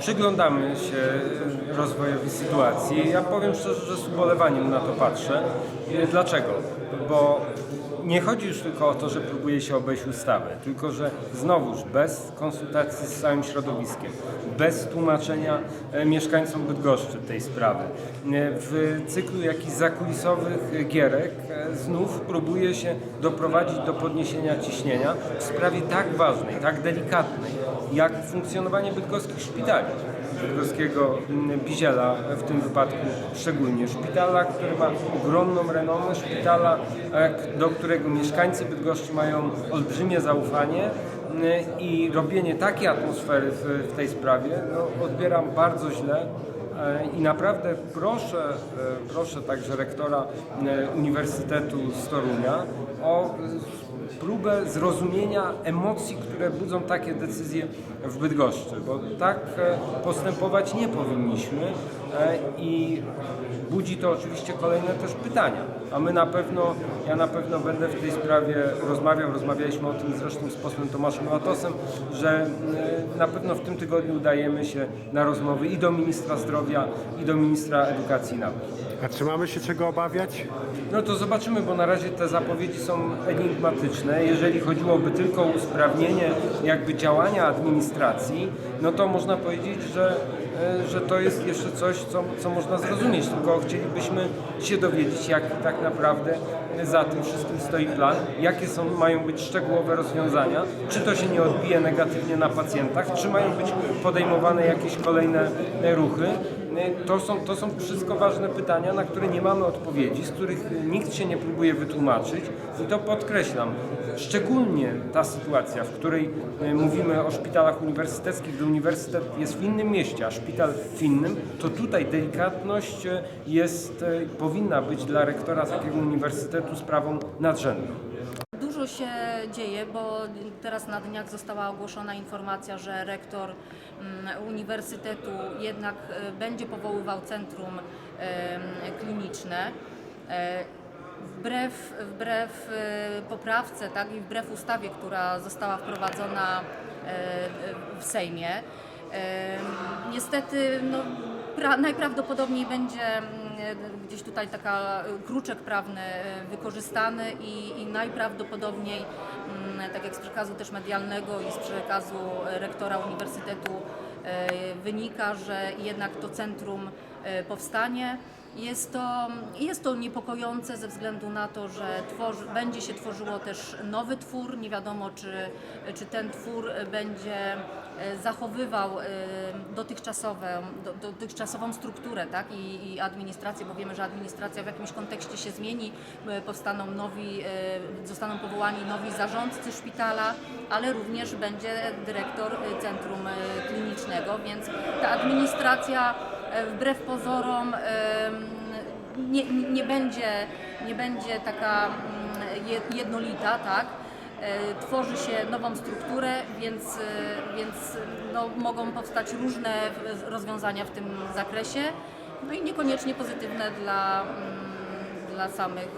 Przyglądamy się rozwojowi sytuacji. Ja powiem szczerze, że z ubolewaniem na to patrzę. Dlaczego? Bo nie chodzi już tylko o to, że próbuje się obejść ustawę, tylko że znowuż bez konsultacji z całym środowiskiem, bez tłumaczenia e, mieszkańcom Bydgoszczy tej sprawy, e, w cyklu jakichś zakulisowych gierek e, znów próbuje się doprowadzić do podniesienia ciśnienia w sprawie tak ważnej, tak delikatnej, jak funkcjonowanie bydgoskich szpitali bydgoskiego Biziela w tym wypadku szczególnie. Szpitala, który ma ogromną renomę, szpitala, do którego mieszkańcy Bydgoszczy mają olbrzymie zaufanie mm, i robienie takiej atmosfery w, tej sprawie no, odbieram bardzo źle. E, I naprawdę proszę, e, proszę także rektora Uniwersytetu z Torunia o próbę zrozumienia emocji, które budzą takie decyzje w Bydgoszczy, bo tak e, postępować nie powinniśmy e, i budzi to oczywiście kolejne też pytania. A my na pewno, ja na pewno będę w tej sprawie rozmawiał, rozmawialiśmy o tym zresztą z posłem Tomaszem Latosem, że e, na pewno w tym tygodniu udajemy się na rozmowy i do ministra zdrowia, i do ministra edukacji i nauki. A czy mamy się czego obawiać? No to zobaczymy, bo na razie te zapowiedzi są enigmatyczne. Jeżeli chodziłoby tylko o usprawnienie jakby działania administracji, no to można powiedzieć, że, e, że to jest jeszcze coś, co, co można zrozumieć. Tylko chcielibyśmy się dowiedzieć, jak tak naprawdę za tym wszystkim stoi plan, jakie są, mają być szczegółowe rozwiązania, czy to się nie odbije negatywnie na pacjentach, czy mają być podejmowane jakieś kolejne ruchy. To są, to są wszystko ważne pytania, na które nie mamy odpowiedzi, z których nikt się nie próbuje wytłumaczyć i to podkreślam. Szczególnie ta sytuacja, w której e, mówimy o szpitalach uniwersyteckich, gdy uniwersytet jest w innym mieście, a szpital w innym, to tutaj delikatność e, jest, powinna być dla rektora takiego uniwersytetu sprawą nadrzędną. Dużo się dzieje, bo teraz na dniach została ogłoszona informacja, że rektor mm, uniwersytetu jednak e, będzie powoływał centrum kliniczne. E, Wbrew, wbrew e, poprawce tak, i wbrew ustawie, która została wprowadzona w Sejmie, niestety no, pra, najprawdopodobniej będzie gdzieś tutaj taka y, kruczek prawny y, wykorzystany i, i najprawdopodobniej, mm, tak jak z przekazu też medialnego i z przekazu rektora uniwersytetu y, wynika, że jednak to centrum powstanie. Jest to, jest to niepokojące ze względu na to, że tworzy, będzie się tworzyło też nowy twór. Nie wiadomo, czy, czy ten twór będzie e, zachowywał e, dotychczasową, do, dotychczasową strukturę tak? I, i administrację, bo wiemy, że administracja w jakimś kontekście się zmieni, e, powstaną nowi, zostaną powołani nowi zarządcy szpitala, ale również będzie dyrektor centrum klinicznego, więc ta administracja wbrew pozorom nie, nie, będzie, nie będzie taka mm, je- jednolita, tak? E, Tworzy się nową strukturę, więc, e, więc no, mogą powstać różne rozwiązania w tym zakresie, no i niekoniecznie pozytywne dla, mm, dla samych